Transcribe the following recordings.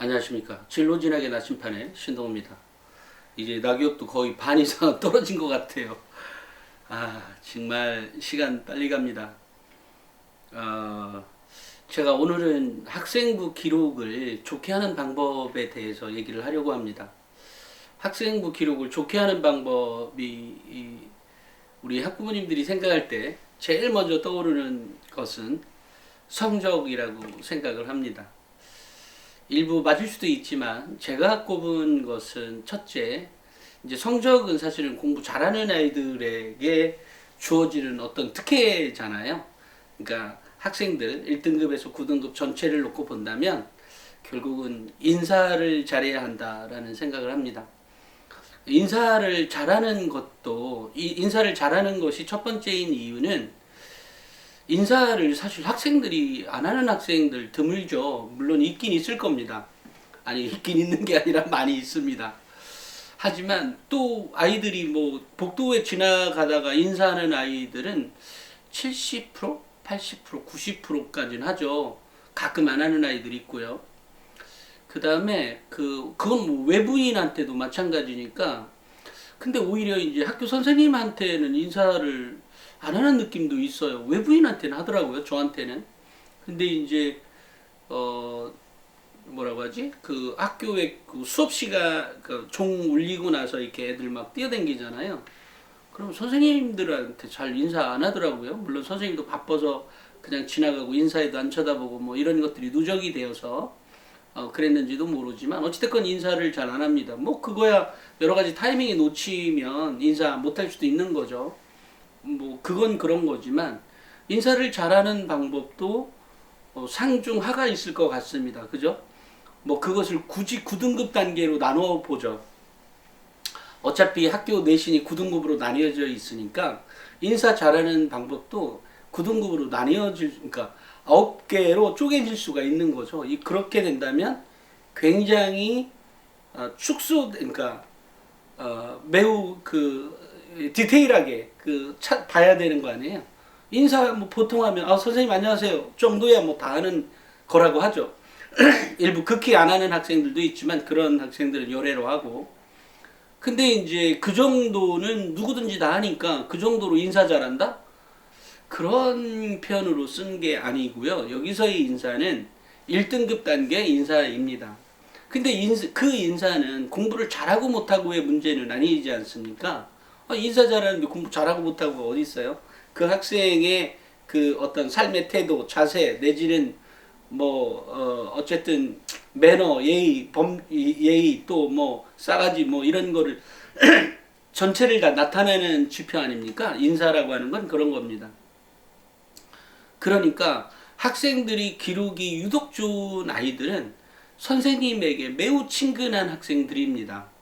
안녕하십니까. 진로진학의 나침판의 신동호입니다. 이제 낙엽도 거의 반 이상 떨어진 것 같아요. 아, 정말 시간 빨리 갑니다. 어, 제가 오늘은 학생부 기록을 좋게 하는 방법에 대해서 얘기를 하려고 합니다. 학생부 기록을 좋게 하는 방법이 이 우리 학부모님들이 생각할 때 제일 먼저 떠오르는 것은 성적이라고 생각을 합니다. 일부 맞을 수도 있지만 제가 꼽은 것은 첫째 이제 성적은 사실은 공부 잘하는 아이들에게 주어지는 어떤 특혜잖아요. 그러니까 학생들 1등급에서 9등급 전체를 놓고 본다면 결국은 인사를 잘해야 한다라는 생각을 합니다. 인사를 잘하는 것도 이 인사를 잘하는 것이 첫 번째인 이유는 인사를 사실 학생들이 안 하는 학생들 드물죠. 물론 있긴 있을 겁니다. 아니 있긴 있는 게 아니라 많이 있습니다. 하지만 또 아이들이 뭐 복도에 지나가다가 인사하는 아이들은 70%, 80%, 90%까지는 하죠. 가끔 안 하는 아이들이 있고요. 그 다음에 그 그건 뭐 외부인한테도 마찬가지니까. 근데 오히려 이제 학교 선생님한테는 인사를 안 하는 느낌도 있어요. 외부인한테는 하더라고요. 저한테는. 근데 이제 어 뭐라고 하지? 그 학교에 그 수업 시간 그 종 울리고 나서 이렇게 애들 막 뛰어댕기잖아요. 그럼 선생님들한테 잘 인사 안 하더라고요. 물론 선생님도 바빠서 그냥 지나가고 인사에도 안 쳐다보고 뭐 이런 것들이 누적이 되어서 어, 그랬는지도 모르지만 어찌됐건 인사를 잘 안 합니다. 뭐 그거야 여러 가지 타이밍에 놓치면 인사 못 할 수도 있는 거죠. 뭐 그건 그런 거지만 인사를 잘하는 방법도 어, 상중하가 있을 것 같습니다. 그죠? 뭐 그것을 굳이 9등급 단계로 나눠 보죠. 어차피 학교 내신이 9등급으로 나뉘어져 있으니까 인사 잘하는 방법도 9등급으로 나뉘어질 그러니까 9개로 쪼개질 수가 있는 거죠. 이 그렇게 된다면 굉장히 어, 축소 그러니까 어, 매우 그 디테일하게 그 차, 봐야 되는 거 아니에요. 인사 뭐 보통 하면 아 선생님 안녕하세요 정도야 뭐 다 하는 거라고 하죠. 일부 극히 안 하는 학생들도 있지만 그런 학생들은 요래로 하고 근데 이제 그 정도는 누구든지 다 하니까 그 정도로 인사 잘한다? 그런 표현으로 쓴 게 아니고요. 여기서의 인사는 1등급 단계 인사입니다. 근데 인사, 그 인사는 공부를 잘하고 못하고의 문제는 아니지 않습니까? 아, 인사 잘하는데 공부 잘하고 못하고 어디 있어요? 그 학생의 그 어떤 삶의 태도, 자세, 내지는 뭐, 어, 어쨌든 매너, 예의, 범, 예의, 또 뭐, 싸가지 뭐 이런 거를 전체를 다 나타내는 지표 아닙니까? 인사라고 하는 건 그런 겁니다. 그러니까 학생들이 기록이 유독 좋은 아이들은 선생님에게 매우 친근한 학생들입니다.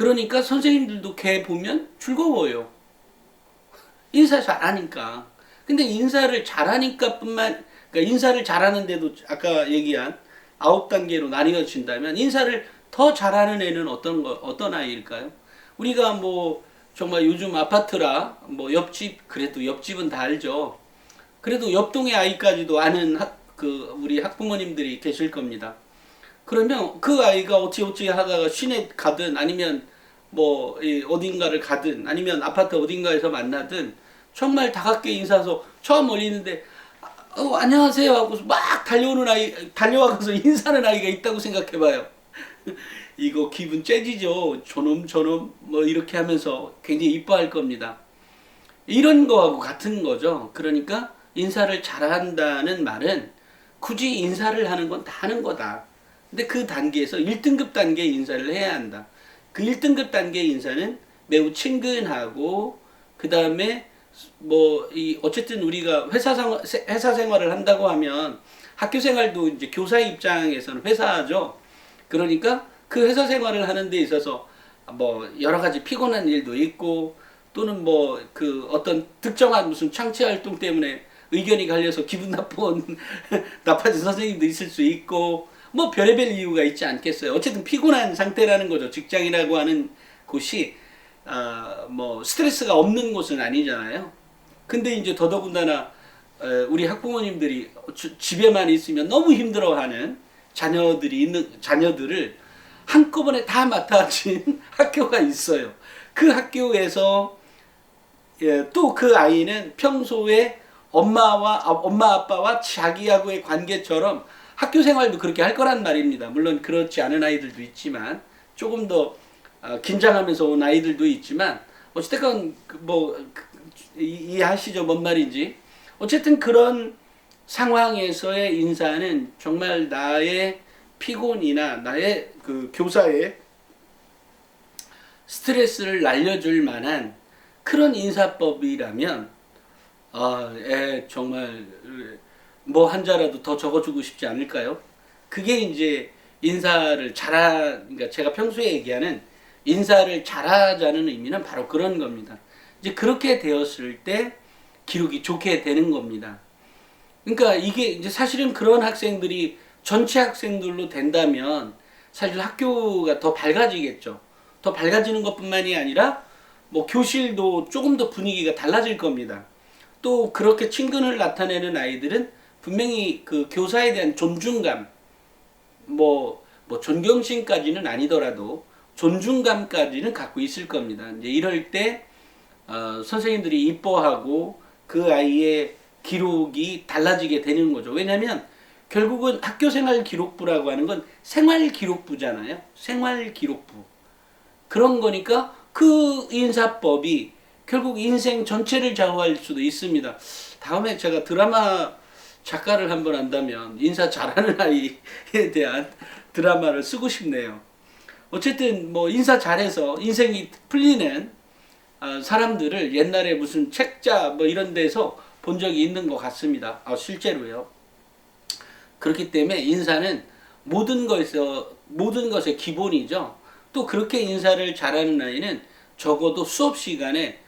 그러니까 선생님들도 걔 보면 즐거워요. 인사 잘하니까. 근데 인사를 잘하니까 뿐만, 그러니까 인사를 잘하는데도 아까 얘기한 아홉 단계로 나뉘어진다면 인사를 더 잘하는 애는 어떤 거, 어떤 아이일까요? 우리가 뭐 정말 요즘 아파트라 뭐 옆집, 그래도 옆집은 다 알죠. 그래도 옆동의 아이까지도 아는 학, 그 우리 학부모님들이 계실 겁니다. 그러면 그 아이가 어찌어찌 하다가 시내 가든 아니면 뭐 어딘가를 가든 아니면 아파트 어딘가에서 만나든 정말 다가게 인사해서 처음 올리는데 어, 안녕하세요 하고 막 달려오는 아이 달려와서 인사하는 아이가 있다고 생각해봐요. 이거 기분 째지죠. 저놈 저놈 뭐 이렇게 하면서 굉장히 이뻐할 겁니다. 이런 거하고 같은 거죠. 그러니까 인사를 잘한다는 말은 굳이 인사를 하는 건 다 하는 거다. 근데 그 단계에서 1등급 단계 인사를 해야 한다. 그 1등급 단계 인사는 매우 친근하고 그 다음에 뭐 이 어쨌든 우리가 회사 생활 회사 생활을 한다고 하면 학교 생활도 이제 교사 입장에서는 회사죠. 그러니까 그 회사 생활을 하는 데 있어서 뭐 여러 가지 피곤한 일도 있고 또는 뭐 그 어떤 특정한 무슨 창치 활동 때문에 의견이 갈려서 기분 나쁜 나빠진 선생님도 있을 수 있고 뭐 별의별 이유가 있지 않겠어요. 어쨌든 피곤한 상태라는 거죠. 직장이라고 하는 곳이 아, 뭐 스트레스가 없는 곳은 아니잖아요. 근데 이제 더더군다나 에, 우리 학부모님들이 주, 집에만 있으면 너무 힘들어하는 자녀들이 있는 자녀들을 한꺼번에 다 맡아진 학교가 있어요. 그 학교에서 예, 또 그 아이는 평소에 엄마와 아, 엄마 아빠와 자기하고의 관계처럼 학교 생활도 그렇게 할 거란 말입니다. 물론 그렇지 않은 아이들도 있지만 조금 더 어, 긴장하면서 온 아이들도 있지만 어쨌든 그, 이- 이해하시죠 뭔 말인지 어쨌든 그런 상황에서의 인사는 정말 나의 피곤이나 나의 그 교사의 스트레스를 날려줄 만한 그런 인사법이라면 아, 예, 정말 뭐 한 자라도 더 적어주고 싶지 않을까요? 그게 이제 인사를 잘하, 그러니까 제가 평소에 얘기하는 인사를 잘하자는 의미는 바로 그런 겁니다. 이제 그렇게 되었을 때 기록이 좋게 되는 겁니다. 그러니까 이게 이제 사실은 그런 학생들이 전체 학생들로 된다면 사실 학교가 더 밝아지겠죠. 더 밝아지는 것뿐만이 아니라 뭐 교실도 조금 더 분위기가 달라질 겁니다. 또 그렇게 친근을 나타내는 아이들은 분명히 그 교사에 대한 존중감, 뭐, 뭐 존경심까지는 아니더라도 존중감까지는 갖고 있을 겁니다. 이제 이럴 때 어, 선생님들이 이뻐하고 그 아이의 기록이 달라지게 되는 거죠. 왜냐하면 결국은 학교생활 기록부라고 하는 건 생활 기록부잖아요. 생활 기록부. 그런 거니까 그 인사법이 결국 인생 전체를 좌우할 수도 있습니다. 다음에 제가 드라마 작가를 한번 한다면 인사 잘하는 아이에 대한 드라마를 쓰고 싶네요. 어쨌든 뭐 인사 잘해서 인생이 풀리는 아, 사람들을 옛날에 무슨 책자 뭐 이런 데서 본 적이 있는 것 같습니다. 아, 실제로요. 그렇기 때문에 인사는 모든 것에서 모든 것의 기본이죠. 또 그렇게 인사를 잘하는 아이는 적어도 수업 시간에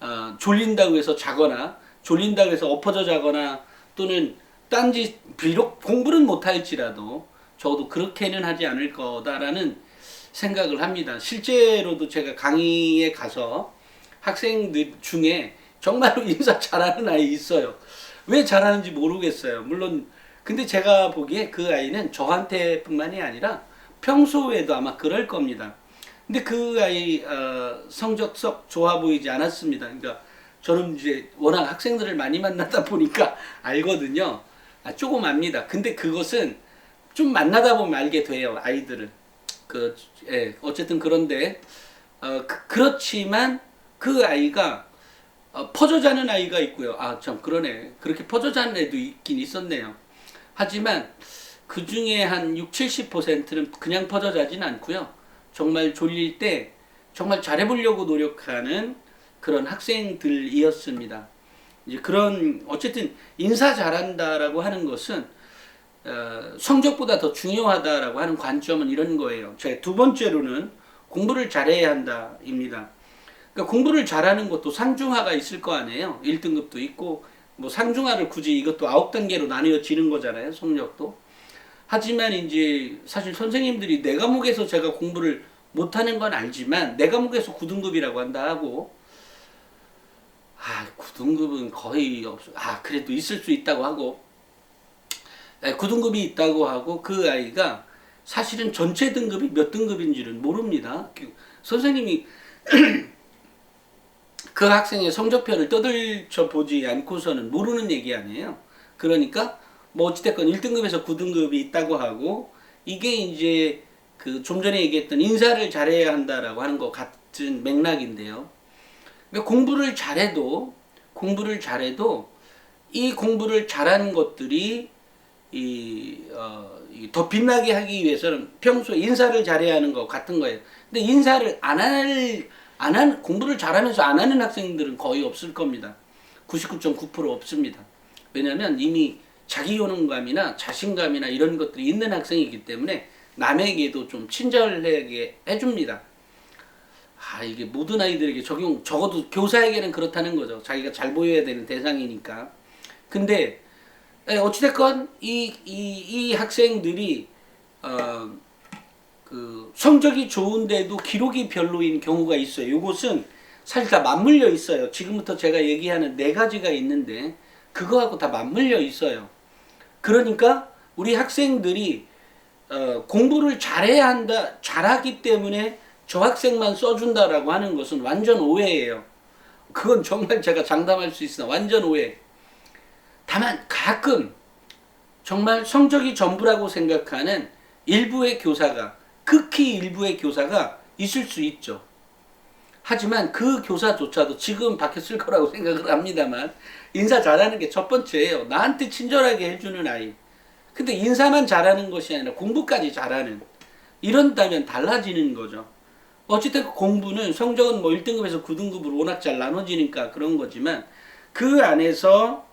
어, 졸린다고 해서 자거나 졸린다고 해서 엎어져 자거나 또는 딴지 비록 공부는 못할지라도 적어도 그렇게는 하지 않을 거다라는 생각을 합니다. 실제로도 제가 강의에 가서 학생들 중에 정말로 인사 잘하는 아이 있어요. 왜 잘하는지 모르겠어요. 물론 근데 제가 보기에 그 아이는 저한테뿐만이 아니라 평소에도 아마 그럴 겁니다. 근데 그 아이 어, 성적 썩 좋아 보이지 않았습니다. 그러니까 저는 이제 워낙 학생들을 많이 만나다 보니까 알거든요. 아, 조금 압니다. 근데 그것은 좀 만나다 보면 알게 돼요. 아이들을. 그, 예, 어쨌든 그런데, 어, 그, 렇지만그 아이가 어, 퍼져 자는 아이가 있고요. 아, 참, 그러네. 그렇게 퍼져 자는 애도 있긴 있었네요. 하지만 그 중에 한 6, 70%는 그냥 퍼져 자진 않고요. 정말 졸릴 때 정말 잘해보려고 노력하는 그런 학생들이었습니다. 이제 그런 어쨌든 인사 잘한다라고 하는 것은 어, 성적보다 더 중요하다라고 하는 관점은 이런 거예요. 제 두 번째로는 공부를 잘해야 한다입니다. 그러니까 공부를 잘하는 것도 상중하가 있을 거 아니에요. 1등급도 있고 뭐 상중하를 굳이 이것도 9단계로 나뉘어지는 거잖아요. 성적도. 하지만 이제 사실 선생님들이 내 과목에서 제가 공부를 못하는 건 알지만 내 과목에서 9등급이라고 한다 하고 아 9등급은 거의 없어 아 그래도 있을 수 있다고 하고 네, 9등급이 있다고 하고 그 아이가 사실은 전체 등급이 몇 등급인지는 모릅니다. 그 선생님이 그 학생의 성적표를 떠들쳐 보지 않고서는 모르는 얘기 아니에요. 그러니까 뭐 어찌됐건 1등급에서 9등급이 있다고 하고 이게 이제 그 좀 전에 얘기했던 인사를 잘해야 한다라고 하는 것 같은 맥락인데요. 그러니까 공부를 잘해도 공부를 잘해도 이 공부를 잘하는 것들이 이, 어, 이더 빛나게 하기 위해서는 평소에 인사를 잘해야 하는 것 같은 거예요. 근데 인사를 안 할, 안 한, 공부를 잘하면서 안 하는 학생들은 거의 없을 겁니다. 99.9% 없습니다. 왜냐하면 이미 자기 효능감이나 자신감이나 이런 것들이 있는 학생이기 때문에 남에게도 좀 친절하게 해줍니다. 아, 이게 모든 아이들에게 적용, 적어도 교사에게는 그렇다는 거죠. 자기가 잘 보여야 되는 대상이니까. 근데, 예, 어찌됐건, 이, 이, 이 학생들이, 어, 그, 성적이 좋은데도 기록이 별로인 경우가 있어요. 이것은 사실 다 맞물려 있어요. 지금부터 제가 얘기하는 네 가지가 있는데, 그거하고 다 맞물려 있어요. 그러니까, 우리 학생들이 어, 공부를 잘해야 한다, 잘하기 때문에 저 학생만 써준다라고 하는 것은 완전 오해예요. 그건 정말 제가 장담할 수 있으나 완전 오해. 다만 가끔 정말 성적이 전부라고 생각하는 일부의 교사가 극히 일부의 교사가 있을 수 있죠. 하지만 그 교사조차도 지금 바뀌었을 거라고 생각을 합니다만 인사 잘하는 게 첫 번째예요. 나한테 친절하게 해주는 아이. 근데 인사만 잘하는 것이 아니라 공부까지 잘하는 이런다면 달라지는 거죠. 어쨌든 공부는 성적은 뭐 1등급에서 9등급으로 워낙 잘 나눠지니까 그런 거지만 그 안에서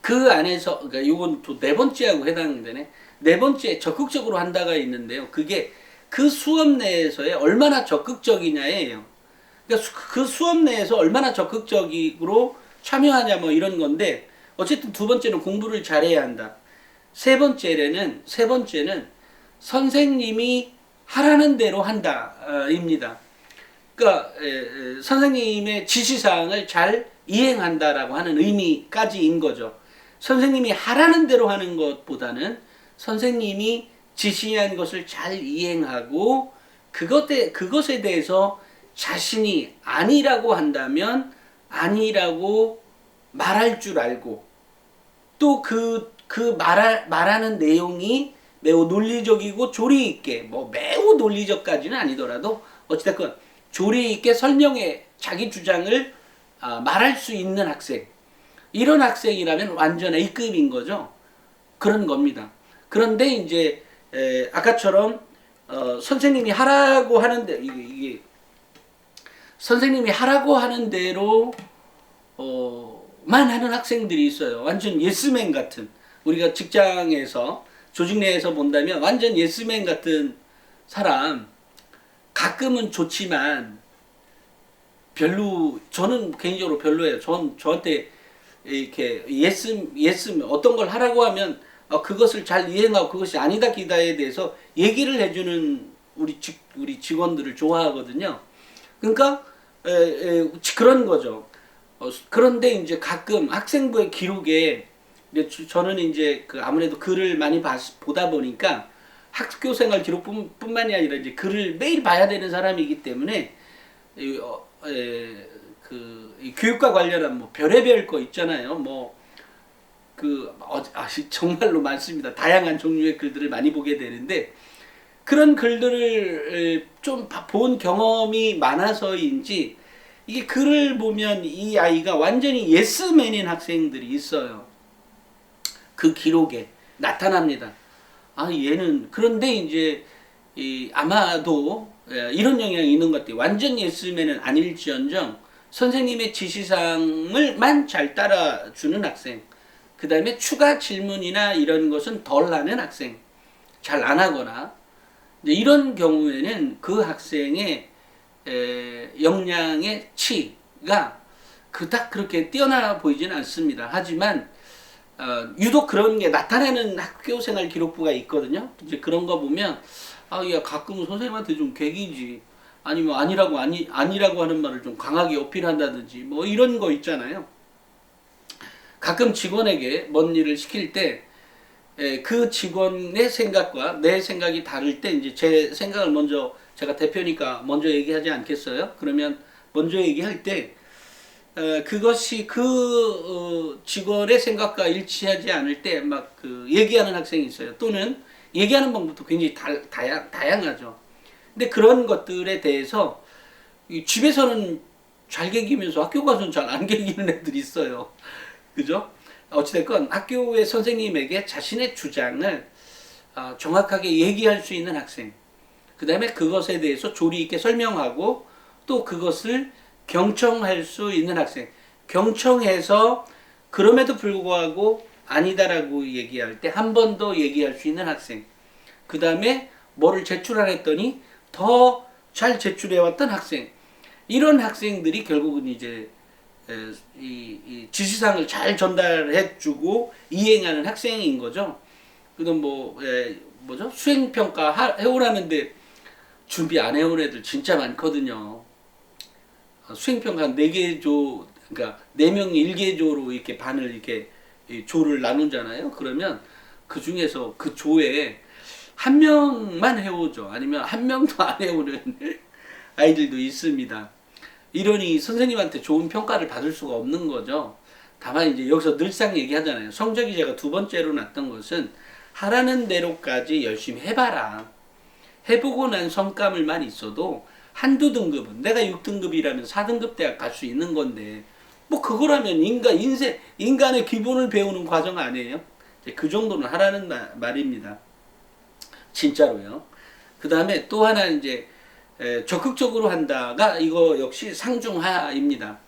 그 안에서 그러니까 이건 또 네 번째하고 해당되네. 네 번째 적극적으로 한다가 있는데요. 그게 그 수업 내에서의 얼마나 적극적이냐예요. 그러니까 수, 그 수업 내에서 얼마나 적극적으로 참여하냐 뭐 이런 건데 어쨌든 두 번째는 공부를 잘해야 한다. 세 번째는 세 번째는 선생님이 하라는 대로 한다입니다. 그러니까 에, 에, 선생님의 지시사항을 잘 이행한다라고 하는 의미까지인 거죠. 선생님이 하라는 대로 하는 것보다는 선생님이 지시한 것을 잘 이행하고 그것에, 그것에 대해서 자신이 아니라고 한다면 아니라고 말할 줄 알고 또 그 그 말할 말하는 내용이 매우 논리적이고 조리 있게 뭐 매우 논리적까지는 아니더라도 어찌됐건 조리 있게 설명해 자기 주장을 아, 말할 수 있는 학생 이런 학생이라면 완전 A급인 거죠. 그런 겁니다. 그런데 이제 에, 아까처럼 어, 선생님이 하라고 하는데 이게, 이게 선생님이 하라고 하는 대로 어, 만 하는 학생들이 있어요. 완전 예스맨 같은 우리가 직장에서 조직 내에서 본다면 완전 예스맨 같은 사람 가끔은 좋지만 별로 저는 개인적으로 별로예요. 전 저한테 이렇게 예스 예스 어떤 걸 하라고 하면 어, 그것을 잘 이해하고 그것이 아니다 기다에 대해서 얘기를 해주는 우리 직 우리 직원들을 좋아하거든요. 그러니까 에, 에, 그런 거죠. 어, 그런데 이제 가끔 학생부의 기록에 이제 저는 이제 그 아무래도 글을 많이 봐, 보다 보니까 학교 생활 기록뿐만이 아니라 이제 글을 매일 봐야 되는 사람이기 때문에 이, 어, 에, 그 교육과 관련한 뭐 별의별 거 있잖아요. 뭐 그 어, 아, 정말로 많습니다. 다양한 종류의 글들을 많이 보게 되는데 그런 글들을 좀 본 경험이 많아서인지 이게 글을 보면 이 아이가 완전히 예스맨인 학생들이 있어요. 그 기록에 나타납니다. 아 얘는 그런데 이제 이 아마도 예, 이런 영향이 있는 것 같아요. 완전 예스맨은 아닐지언정 선생님의 지시사항을만 잘 따라주는 학생. 그 다음에 추가 질문이나 이런 것은 덜 하는 학생. 잘 안 하거나. 이런 경우에는 그 학생의 에, 역량의 치가 그닥 그렇게 뛰어나 보이지는 않습니다. 하지만 어, 유독 그런 게 나타나는 학교 생활 기록부가 있거든요. 이제 그런 거 보면 아, 야 가끔은 선생님한테 좀 개기지. 아니면 아니라고 아니 아니라고 하는 말을 좀 강하게 어필한다든지 뭐 이런 거 있잖아요. 가끔 직원에게 뭔 일을 시킬 때 그 직원의 생각과 내 생각이 다를 때 이제 제 생각을 먼저 제가 대표니까 먼저 얘기하지 않겠어요? 그러면 먼저 얘기할 때 어, 그것이 그 어, 직원의 생각과 일치하지 않을 때 막 그 얘기하는 학생이 있어요. 또는 얘기하는 방법도 굉장히 다, 다양, 다양하죠. 근데 그런 것들에 대해서 집에서는 잘 개기면서 학교 가서는 잘 안 개기는 애들이 있어요. 그죠? 어찌됐건 학교의 선생님에게 자신의 주장을 어, 정확하게 얘기할 수 있는 학생. 그 다음에 그것에 대해서 조리 있게 설명하고 또 그것을 경청할 수 있는 학생. 경청해서 그럼에도 불구하고 아니다라고 얘기할 때 한 번 더 얘기할 수 있는 학생. 그 다음에 뭐를 제출하라 했더니 더 잘 제출해왔던 학생. 이런 학생들이 결국은 이제 이, 이 지시사항을 잘 전달해주고 이행하는 학생인 거죠. 그럼 뭐 에, 뭐죠 수행평가 해오라는데 준비 안 해온 애들 진짜 많거든요. 아, 수행평가 네개 조, 그러니까 네 명이 일개 조로 이렇게 반을 이렇게 조를 나누잖아요. 그러면 그 중에서 그 조에 한 명만 해오죠. 아니면 한 명도 안 해오는 아이들도 있습니다. 이러니 선생님한테 좋은 평가를 받을 수가 없는 거죠. 다만 이제 여기서 늘상 얘기하잖아요. 성적이 제가 두 번째로 났던 것은 하라는 대로까지 열심히 해봐라. 해보고 난 성과물만 있어도 한두 등급은 내가 6등급이라면 4등급 대학 갈 수 있는 건데 뭐 그거라면 인간 인생 인간의 기본을 배우는 과정 아니에요? 그 정도는 하라는 마- 말입니다. 진짜로요. 그 다음에 또 하나 이제 에, 적극적으로 한다가 이거 역시 상중하입니다.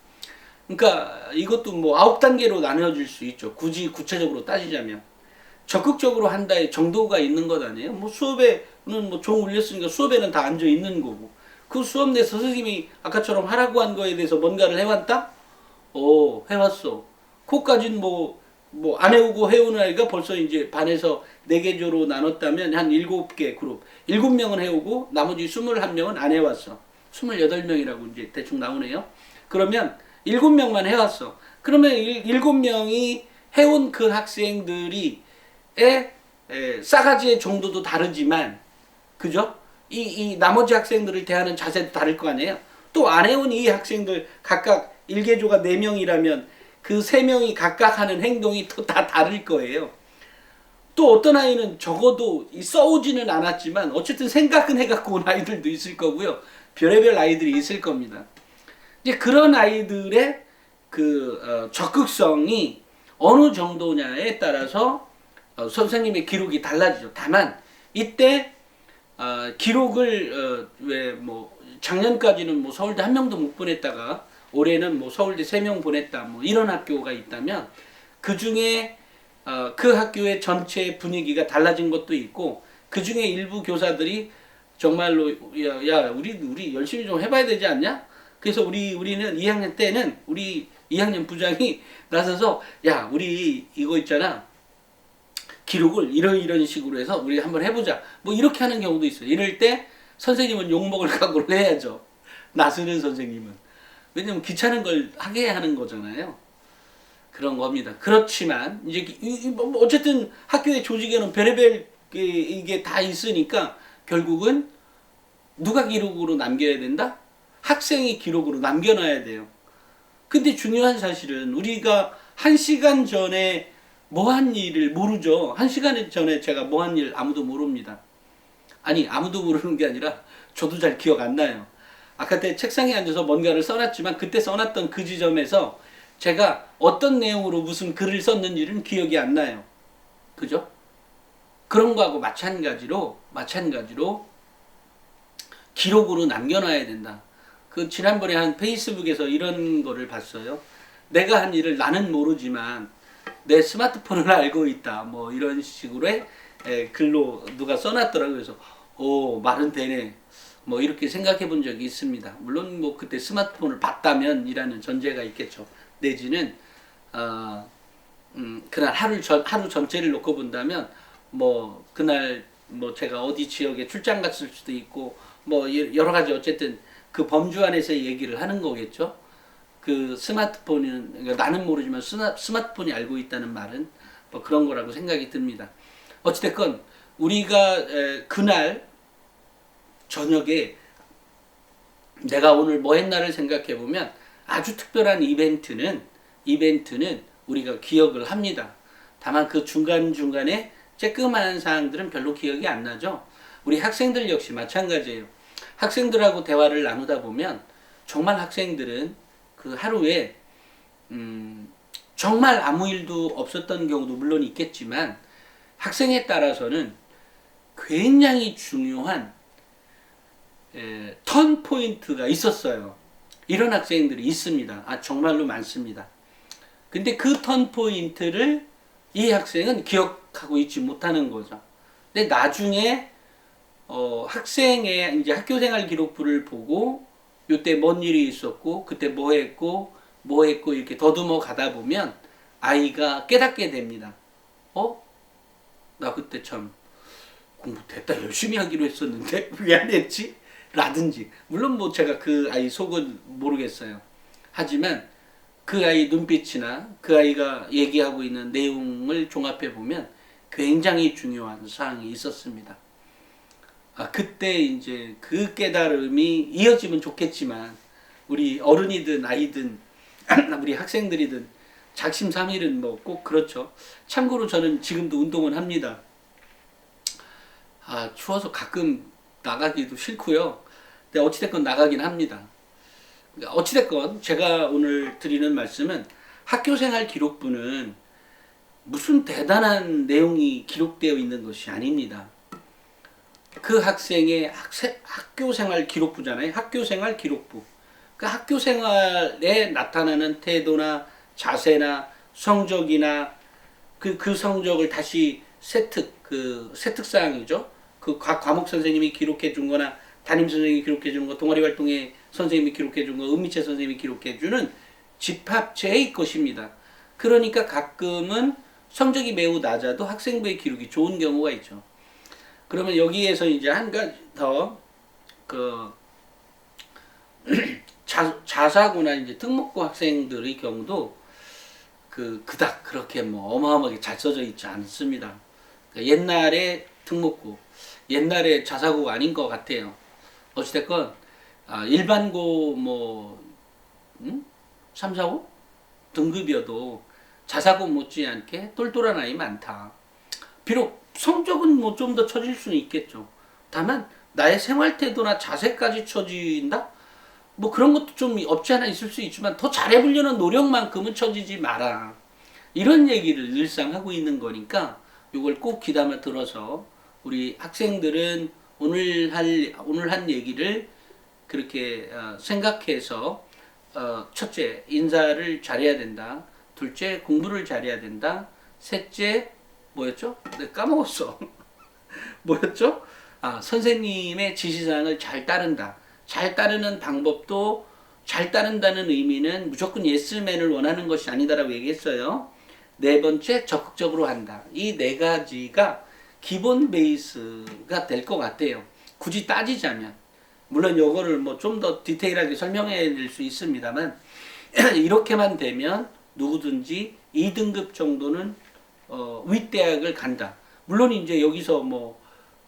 그러니까 이것도 뭐 아홉 단계로 나눠질 수 있죠. 굳이 구체적으로 따지자면 적극적으로 한다의 정도가 있는 것 아니에요? 뭐 수업에는 뭐 종 울렸으니까 수업에는 다 앉아 있는 거고 그 수업 내서 선생님이 아까처럼 하라고 한 거에 대해서 뭔가를 해왔다? 오 해왔어. 코까지는 뭐뭐 안 해오고 해오는 아이가 벌써 이제 반에서 네개 조로 나눴다면 한 일곱 개 그룹 일곱 명은 해오고 나머지 스물한 명은 안 해왔어. 스물여덟 명이라고 이제 대충 나오네요. 그러면 일곱 명만 해왔어. 그러면 일- 일곱 명이 해온 그 학생들이 의 에, 싸가지의 정도도 다르지만 그죠? 이, 이 나머지 학생들을 대하는 자세도 다를 거 아니에요? 또 안 해온 이 학생들 각각 일개조가 네명이라면 그 세명이 각각 하는 행동이 또 다 다를 거예요. 또 어떤 아이는 적어도 이 써오지는 않았지만 어쨌든 생각은 해갖고 온 아이들도 있을 거고요. 별의별 아이들이 있을 겁니다. 이제 그런 아이들의 그 어, 적극성이 어느 정도냐에 따라서 어, 선생님의 기록이 달라지죠. 다만 이때 어, 기록을 왜뭐 작년까지는 뭐 서울대 한 명도 못 보냈다가 올해는 뭐 서울대 세 명 보냈다 뭐 이런 학교가 있다면 그 중에 어, 그 학교의 전체 분위기가 달라진 것도 있고 그 중에 일부 교사들이 정말로 야, 야 우리 우리 열심히 좀 해봐야 되지 않냐? 그래서 우리 우리는 2학년 때는 우리 2학년 부장이 나서서 야 우리 이거 있잖아 기록을 이런 이런 식으로 해서 우리 한번 해보자 뭐 이렇게 하는 경우도 있어요. 이럴 때 선생님은 욕 먹을 각오를 해야죠. 나서는 선생님은 왜냐면 귀찮은 걸 하게 하는 거잖아요. 그런 겁니다. 그렇지만 이제 이- 이- 뭐 어쨌든 학교의 조직에는 별의별 게 이게 다 있으니까 결국은 누가 기록으로 남겨야 된다? 학생이 기록으로 남겨놔야 돼요. 근데 중요한 사실은 우리가 한 시간 전에 뭐 한 일을 모르죠. 한 시간 전에 제가 뭐 한 일 아무도 모릅니다. 아니 아무도 모르는 게 아니라 저도 잘 기억 안 나요. 아까 때 책상에 앉아서 뭔가를 써놨지만 그때 써놨던 그 지점에서 제가 어떤 내용으로 무슨 글을 썼는지는 기억이 안 나요. 그죠? 그런 거하고 마찬가지로 마찬가지로 기록으로 남겨놔야 된다. 그 지난번에 한 페이스북에서 이런 거를 봤어요. 내가 한 일을 나는 모르지만 내 스마트폰을 알고 있다. 뭐 이런 식으로의 에, 글로 누가 써놨더라고요. 그래서 오 말은 되네. 뭐 이렇게 생각해 본 적이 있습니다. 물론 뭐 그때 스마트폰을 봤다면이라는 전제가 있겠죠. 내지는 어, 음, 그날 하루 전 하루 전체를 놓고 본다면 뭐 그날 뭐 제가 어디 지역에 출장 갔을 수도 있고 뭐 여- 여러 가지 어쨌든 그 범주 안에서 얘기를 하는 거겠죠. 그 스마트폰은 그러니까 나는 모르지만 스마, 스마트폰이 알고 있다는 말은 뭐 그런 거라고 생각이 듭니다. 어찌됐건 우리가 에, 그날 저녁에 내가 오늘 뭐 했나를 생각해 보면 아주 특별한 이벤트는 이벤트는 우리가 기억을 합니다. 다만 그 중간 중간에 쬐끄만한 사항들은 별로 기억이 안 나죠. 우리 학생들 역시 마찬가지예요. 학생들하고 대화를 나누다 보면 정말 학생들은 그 하루에 음, 정말 아무 일도 없었던 경우도 물론 있겠지만 학생에 따라서는 굉장히 중요한 에, 턴 포인트가 있었어요. 이런 학생들이 있습니다. 아 정말로 많습니다. 근데 그 턴 포인트를 이 학생은 기억하고 있지 못하는 거죠. 근데 나중에 어, 학생의 이제 학교생활 기록부를 보고 요때 뭔 일이 있었고 그때 뭐 했고 뭐 했고 이렇게 더듬어 가다 보면 아이가 깨닫게 됩니다. 어? 나 그때 참 공부 됐다 열심히 하기로 했었는데 왜 안 했지? 라든지 물론 뭐 제가 그 아이 속은 모르겠어요. 하지만 그 아이 눈빛이나 그 아이가 얘기하고 있는 내용을 종합해 보면 굉장히 중요한 사항이 있었습니다. 아, 그때 이제 그 깨달음이 이어지면 좋겠지만 우리 어른이든 아이든 우리 학생들이든 작심삼일은 뭐 꼭 그렇죠. 참고로 저는 지금도 운동은 합니다. 아 추워서 가끔 나가기도 싫고요. 근데 어찌됐건 나가긴 합니다. 어찌됐건 제가 오늘 드리는 말씀은 학교생활 기록부는 무슨 대단한 내용이 기록되어 있는 것이 아닙니다. 그 학생의 학생, 학교 생활 기록부잖아요. 학교 생활 기록부. 그 학교 생활에 나타나는 태도나 자세나 성적이나 그, 그 성적을 다시 세특, 그 세특사항이죠. 그각 과목 선생님이 기록해 준 거나 담임 선생님이 기록해 주는 거, 동아리 활동에 선생님이 기록해 준 거, 은미채 선생님이 기록해 주는 집합체의 것입니다. 그러니까 가끔은 성적이 매우 낮아도 학생부의 기록이 좋은 경우가 있죠. 그러면 여기에서 이제 한 가지 더그 자사고나 이제 특목고 학생들의 경우도 그 그닥 그렇게 뭐 어마어마하게 잘 써져 있지 않습니다. 그러니까 옛날에 특목고, 옛날에 자사고가 아닌 것 같아요. 어찌됐건 아, 일반고 뭐 음? 3, 4, 5 등급이어도 자사고 못지않게 똘똘한 아이 많다. 비록 성적은 뭐 좀 더 처질 수는 있겠죠. 다만 나의 생활 태도나 자세까지 처진다? 뭐 그런 것도 좀 없지 않아 있을 수 있지만 더 잘해보려는 노력만큼은 처지지 마라. 이런 얘기를 늘상 하고 있는 거니까 이걸 꼭 귀담아 들어서 우리 학생들은 오늘 할 오늘 한 얘기를 그렇게 어, 생각해서 어, 첫째 인사를 잘해야 된다. 둘째 공부를 잘해야 된다. 셋째 뭐였죠? 내가 까먹었어. 뭐였죠? 아 선생님의 지시사항을 잘 따른다. 잘 따르는 방법도 잘 따른다는 의미는 무조건 예스맨을 원하는 것이 아니다라고 얘기했어요. 네 번째 적극적으로 한다. 이 네 가지가 기본 베이스가 될 것 같아요. 굳이 따지자면 물론 요거를 뭐 좀 더 디테일하게 설명해 드릴 수 있습니다만 이렇게만 되면 누구든지 2등급 정도는 어, 윗대학을 간다. 물론 이제 여기서 뭐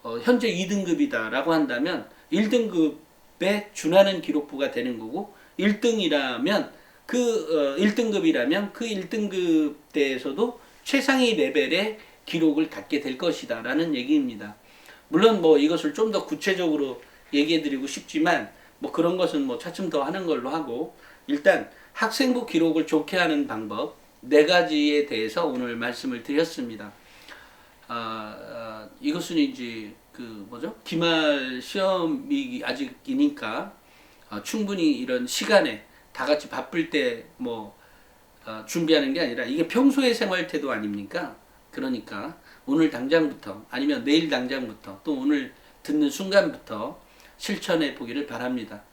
어, 현재 2등급이다라고 한다면 1등급에 준하는 기록부가 되는 거고 1등이라면 그 어, 1등급이라면 그 1등급 대에서도 최상위 레벨의 기록을 갖게 될 것이다라는 얘기입니다. 물론 뭐 이것을 좀 더 구체적으로 얘기해 드리고 싶지만 뭐 그런 것은 뭐 차츰 더 하는 걸로 하고 일단 학생부 기록을 좋게 하는 방법 네 가지에 대해서 오늘 말씀을 드렸습니다. 아, 아, 이것은 이제 그 뭐죠? 기말 시험이 아직이니까 아, 충분히 이런 시간에 다 같이 바쁠 때뭐 어, 준비하는 게 아니라 이게 평소의 생활 태도 아닙니까? 그러니까 오늘 당장부터 아니면 내일 당장부터 또 오늘 듣는 순간부터 실천해 보기를 바랍니다.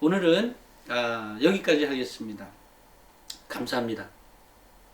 오늘은 아, 여기까지 하겠습니다. 감사합니다.